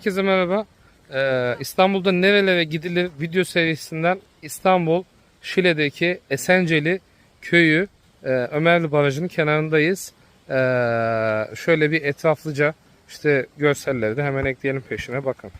Herkese merhaba. Ee, İstanbul'da nerelere gidilir video serisinden İstanbul Şile'deki Esenceli köyü e, Ömerli Barajı'nın kenarındayız. Ee, şöyle bir etraflıca işte görselleri de hemen ekleyelim peşine bakın.